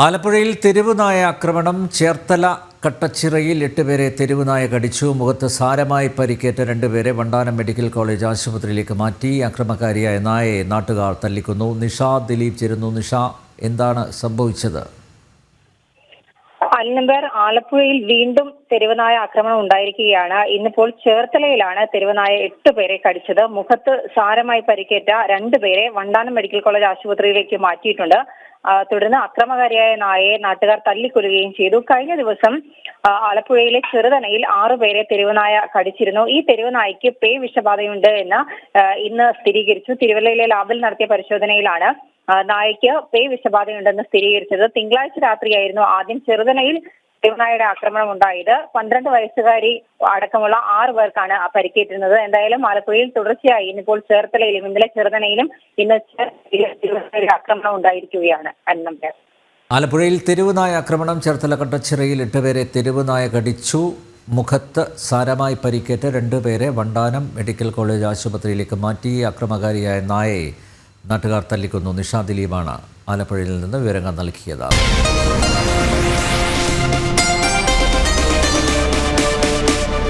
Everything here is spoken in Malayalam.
ആലപ്പുഴയിൽ തെരുവുനായ ആക്രമണം ചേർത്തല കട്ടച്ചിറയിൽ എട്ടുപേരെ തെരുവുനായ കടിച്ചു. മുഖത്ത് സാരമായി പരിക്കേറ്റ രണ്ടുപേരെ വണ്ടാനം മെഡിക്കൽ കോളേജ് ആശുപത്രിയിലേക്ക് മാറ്റി. അക്രമകാരിയായ നായയെ നാട്ടുകാർ തല്ലിക്കുന്നു. നിഷ ദിലീപ് ചേരുന്നു. നിഷ എന്താണ് സംഭവിച്ചത്? അൽനമ്പർ ആലപ്പുഴയിൽ വീണ്ടും തെരുവനായ ആക്രമണം ഉണ്ടായിരിക്കുകയാണ്. ഇന്നിപ്പോൾ ചേർത്തലയിലാണ് തെരുവനായ എട്ട് പേരെ കടിച്ചത്. മുഖത്ത് സാരമായി പരിക്കേറ്റ രണ്ടുപേരെ വണ്ടാനം മെഡിക്കൽ കോളേജ് ആശുപത്രിയിലേക്ക് മാറ്റിയിട്ടുണ്ട്. തുടർന്ന് അക്രമകാരിയായ നായയെ നാട്ടുകാർ തല്ലിക്കൊല്ലുകയും ചെയ്തു. കഴിഞ്ഞ ദിവസം ആലപ്പുഴയിലെ ചെറുതനയിൽ ആറുപേരെ തെരുവുനായ കടിച്ചിരുന്നു. ഈ തെരുവുനായ്ക്ക് പേ വിഷബാധയുണ്ട് എന്ന് ഇന്ന് സ്ഥിരീകരിച്ചു. തിരുവല്ലയിലെ ലാബിൽ നടത്തിയ പരിശോധനയിലാണ് നായയ്ക്ക് പേ വിഷബാധയുണ്ടെന്ന് സ്ഥിരീകരിച്ചത്. തിങ്കളാഴ്ച രാത്രിയായിരുന്നു. ആദ്യം ചെറുതനയിൽ തിരുനായുടെ ആക്രമണം ഉണ്ടായത് പന്ത്രണ്ട് വയസ്സുകാരി അടക്കമുള്ള ആറ് പേർക്കാണ് പരിക്കേറ്റിരുന്നത്. എന്തായാലും ആലപ്പുഴയിൽ തുടർച്ചയായി ഇന്നിപ്പോൾ ചേർത്തലയിലും ഇന്നലെ ചെറുതനയിലും ഇന്ന് ആക്രമണം ഉണ്ടായിരിക്കുകയാണ് അന്നമ്പേർ ആലപ്പുഴയിൽ തെരുവുനായ ആക്രമണം ചേർത്തല കട്ടച്ചിറയിൽ എട്ടുപേരെ തെരുവുനായ കടിച്ചു. മുഖത്ത് സാരമായി പരിക്കേറ്റ രണ്ടുപേരെ വണ്ടാനം മെഡിക്കൽ കോളേജ് ആശുപത്രിയിലേക്ക് മാറ്റി. അക്രമകാരിയായ നായയെ നാട്ടുകാർ തല്ലിക്കൊന്നു. നിഷാ ദിലീപാണ് ആലപ്പുഴയിൽ നിന്ന് വിവരങ്ങൾ നൽകിയത്.